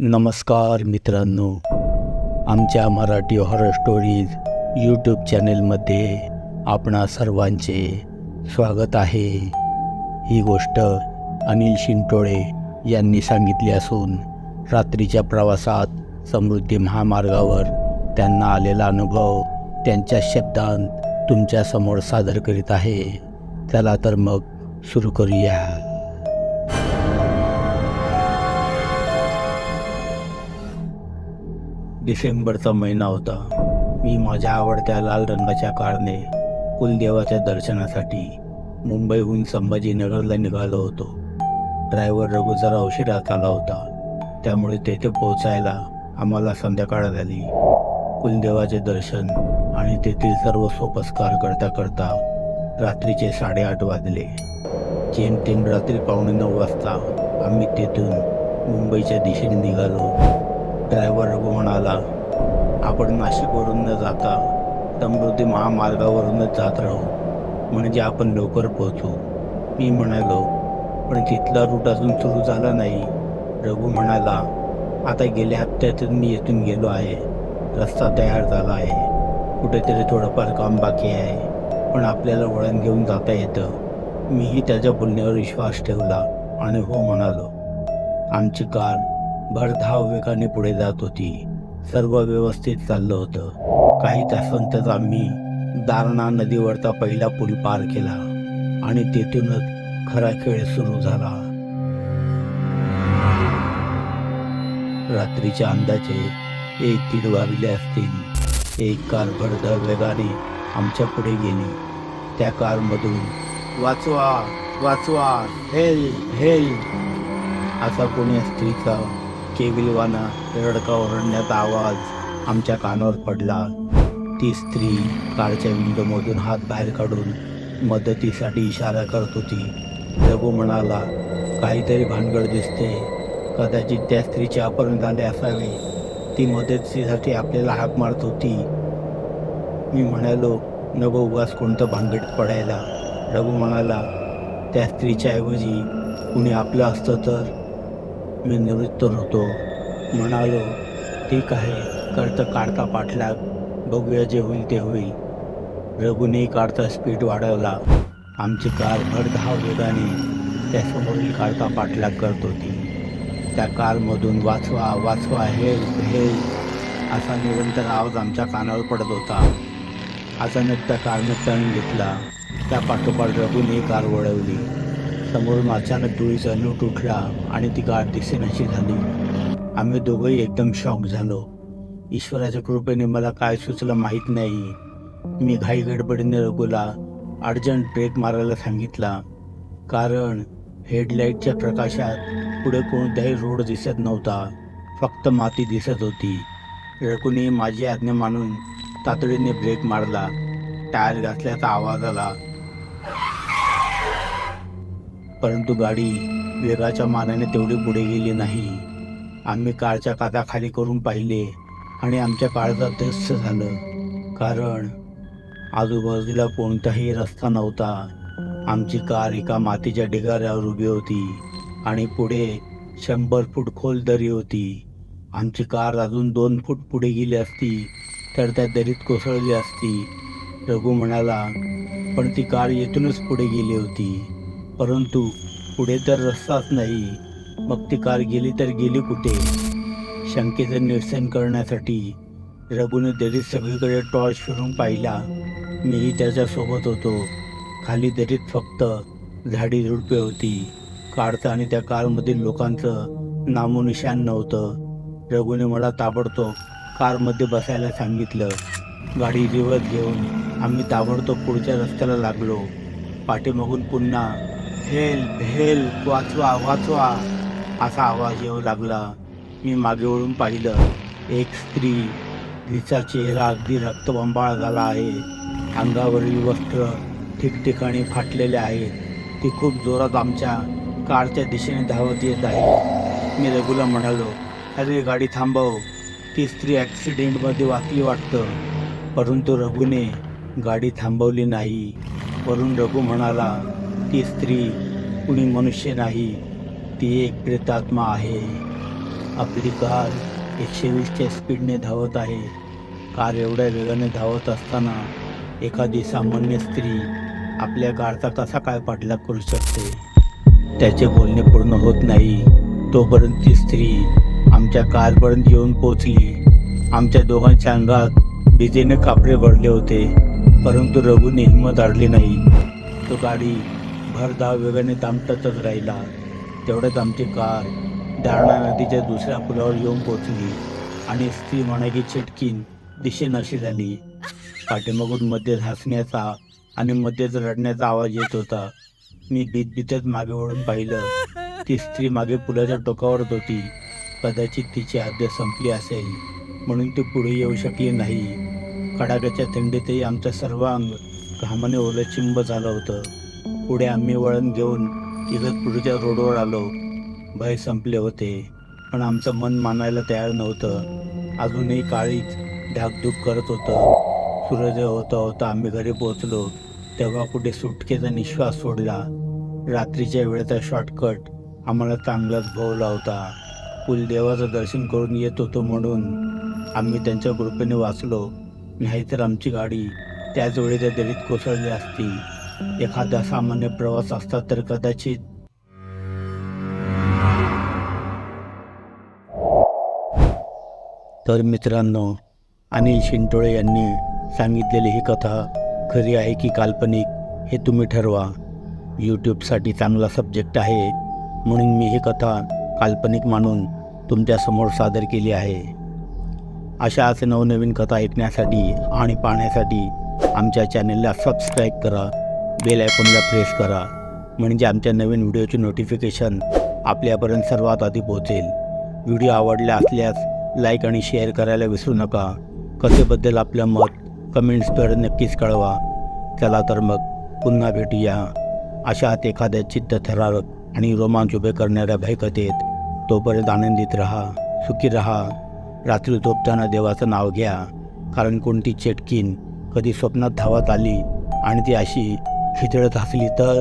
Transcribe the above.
नमस्कार मित्रांनो. आमच्या मराठी हॉरर स्टोरीज यूट्यूब चॅनेलमध्ये आपणा सर्वांचे स्वागत आहे. ही गोष्ट अनिल शिंटोळे यांनी सांगितली असून रात्रीच्या प्रवासात समृद्धी महामार्गावर त्यांना आलेला अनुभव त्यांच्या शब्दांत तुमच्यासमोर सादर करीत आहे. चला तर मग सुरू करूया. डिसेंबरचा महिना होता. मी माझ्या आवडत्या लाल रंगाच्या कारने कुलदेवाच्या दर्शनासाठी मुंबईहून संभाजीनगरला निघालो होतो. ड्रायव्हर रघु जरा उशिरात आला होता. त्यामुळे तेथे पोहोचायला आम्हाला संध्याकाळ झाली. कुलदेवाचे दर्शन आणि तेथील सर्व सोपस्कार करता करता रात्रीचे साडेआठ वाजले. जेमतेम रात्री पावणे नऊ वाजता आम्ही तेथून मुंबईच्या दिशेने निघालो. ड्रायव्हर रघु म्हणाला आपण नाशिकवरून न जाता समृद्धी महामार्गावरूनच जात राहू. म्हणजे आपण लवकर पोहोचू. मी म्हणालो पण तिथला रूट अजून सुरू झाला नाही. रघु म्हणाला आता गेल्या हप्त्यातून मी येथून गेलो आहे. रस्ता तयार झाला आहे. कुठेतरी थोडंफार काम बाकी आहे. पण आपल्याला वळण घेऊन जाता येतं. मीही त्याच्या बोलण्यावर विश्वास ठेवला आणि हो म्हणालो आमची कार भरधाव वेगाने पुढे जात होती. सर्व व्यवस्थित चाललं होतं. काही तासांतच आम्ही दारणा नदीवरचा पहिला पूल पार केला आणि तेथूनच खरा खेळ सुरू झाला. रात्रीच्या अंदाजे एक दीड वाजले असतील. एक कार भरधाव वेगाने आमच्या पुढे गेली. त्या कारमधून वाचवा वाचवा हेल हेल असा कोणी स्त्रीचा केविलवाना रडका ओरडण्याचा आवाज आमच्या कानावर पडला. ती स्त्री कारच्या विंडोमधून हात बाहेर काढून मदतीसाठी इशारा करत होती. रघु म्हणाला काहीतरी भानगड दिसते. कदाचित त्या स्त्रीचे अपहरण झाले असावे. ती मदतीसाठी आपल्याला हाक मारत होती. मी म्हणालो नको उगास कोणतं भानगड पडायला. रघु म्हणाला त्या स्त्रीच्या ऐवजी कुणी आपलं असतं तर? मी निवृत्त होतो म्हणालो ठीक आहे करतं काढता पाठलाग बघूया जे होईल ते होईल. रघुने काढता स्पीड वाढवला. आमची कार भरधाव वेगाने त्यासमोरील काढता पाठलाग करत होती. त्या कारमधून वाचवा वाचवा हेल्प हेल्प असा निरंतर आवाज आमच्या कानावर पडत होता. अचानक त्या कारने टर्न घेतला. त्या पाठोपाठ रघुने कार वळवली. समोरून अचानक धुळीचा लूट उठला आणि ती गाठ दिसेनाशी झाली. आम्ही दोघंही एकदम शॉक झालो. ईश्वराच्या कृपेने मला काय सुचलं माहीत नाही. मी घाई गडबडीने रघुला अर्जंट ब्रेक मारायला सांगितला. कारण हेडलाईटच्या प्रकाशात पुढे कोणताही रोड दिसत नव्हता फक्त माती दिसत होती. रघुने माझी आज्ञा मानून तातडीने ब्रेक मारला. टायर घासल्याचा आवाज आला. परंतु गाडी वेगाच्या मानाने तेवढी पुढे गेली नाही. आम्ही कारच्या काचा खाली करून पाहिले आणि आमच्या काळजात दस्त झालं. कारण आजूबाजूला कोणताही रस्ता नव्हता. आमची कार एका मातीच्या ढिगाऱ्यावर उभी होती आणि पुढे शंभर फूट खोल दरी होती. आमची कार अजून दोन फूट पुढे गेली असती तर त्या दरीत कोसळली असती. रघु म्हणाला पण ती कार येथूनच पुढे गेली होती. परंतु पुढे तर रस्ताच नाही. मग ती कार गेली तर गेली कुठे? शंकेचं निरसन करण्यासाठी रघुने दरीत सगळीकडे टॉर्च फिरून पाहिला. मीही त्याच्यासोबत होतो. खाली दरीत फक्त झाडी झुडपे होती. काढता आणि त्या कारमधील लोकांचं नामोनिशान नव्हतं. रघुने मला ताबडतोब कारमध्ये बसायला सांगितलं. गाडी रिवर्स घेऊन आम्ही ताबडतोब पुढच्या रस्त्याला लागलो. पाठीमागून पुन्हा हेल्प हेल्प वाचवा वाचवा असा आवाज येऊ लागला. मी मागे वळून पाहिलं. एक स्त्री तिचा चेहरा अगदी रक्तबंबाळ झाला आहे. अंगावरील वस्त्र ठिकठिकाणी फाटलेले आहेत. ती खूप जोरात आमच्या कारच्या दिशेने धावत येत आहे. मी रघुला म्हणालो अरे गाडी थांबव. ती स्त्री ॲक्सिडेंटमध्ये वाचली वाटतं. परंतु रघुने गाडी थांबवली नाही. वरून रघु म्हणाला ती स्त्री कुणी मनुष्य नाही ती एक प्रेतात्मा आहे. आपली कार एकशे वीसच्या स्पीडने धावत आहे. कार एवढ्या वेगाने धावत असताना एखादी सामान्य स्त्री आपल्या कारचा कसा काय पाठलाग करू शकते? त्याचे बोलणे पूर्ण होत नाही. तोपर्यंत ती स्त्री आमच्या कारपर्यंत येऊन पोचली. आमच्या दोघांच्या अंगात भीतीने कापडे भरले होते परंतु रघुने हिंमत आडली नाही. तो गाडी भरधाव वेगाने दामटतच राहिला. तेवढ्यात आमची कार दारणा नदीच्या दुसऱ्या पुलावर येऊन पोचली आणि स्त्री म्हणाकी चिटकीन दिशेनाशी झाली. पाठीमागून मध्येच हसण्याचा आणि मध्येच रडण्याचा आवाज येत होता. मी भीत मागे वळून पाहिलं. ती स्त्री मागे पुलाच्या टोकावरच होती. कदाचित तिची आद्य संपली असेल. म्हणून ती पुढे येऊ शकली नाही. कडाक्याच्या थंडीतही आमचं सर्व अंग घामाने ओलं चिंब झालं होतं. पुढे आम्ही वळण घेऊन इगतपुरीच्या रोडवर आलो. भय संपले होते पण आमचं मन मानायला तयार नव्हतं. अजूनही काळीच ढाकधूक करत होतं. सूर्योदय होता होता आम्ही घरी पोहोचलो. तेव्हा कुठे सुटकेचा निश्वास सोडला. रात्रीच्या वेळेचा शॉर्टकट आम्हाला चांगलाच भोवला होता. कुलदेवाचं दर्शन करून येत होतो म्हणून आम्ही त्यांच्या कृपेने वाचलो. नाहीतर आमची गाडी त्याच वेळी त्या दरीत कोसळली असती. एखादा सामान्य प्रवास असता तर कदाचित तर मित्रांनो अनिल शिंटोळे यांनी सांगितलेली ही कथा खरी आहे की काल्पनिक हे तुम्ही ठरवा. यूट्यूबसाठी चांगला सब्जेक्ट आहे म्हणून मी ही कथा काल्पनिक मानून तुमच्यासमोर सादर केली आहे. अशा असे नवनवीन कथा ऐकण्यासाठी आणि पाहण्यासाठी आमच्या चॅनलला सबस्क्राईब करा. बेल आयकॉनला प्रेस करा. म्हणजे आमच्या नवीन व्हिडिओचे नोटिफिकेशन आपल्यापर्यंत सर्वात आधी पोहोचेल. व्हिडिओ आवडला असल्यास लाईक आणि शेअर करायला विसरू नका. कथेबद्दल आपलं मत कमेंट्सद्वारे नक्कीच कळवा. चला तर मग पुन्हा भेटूया. अशात एखाद्या चित्त थरारक आणि रोमांच उभे करणाऱ्या भयकथेत तोपर्यंत आनंदित राहा सुखी राहा. रात्री झोपताना देवाचं नाव घ्या. कारण कोणती चेटकीन कधी स्वप्नात धावत आली आणि ती अशी খিদড়াত হাফিলি তার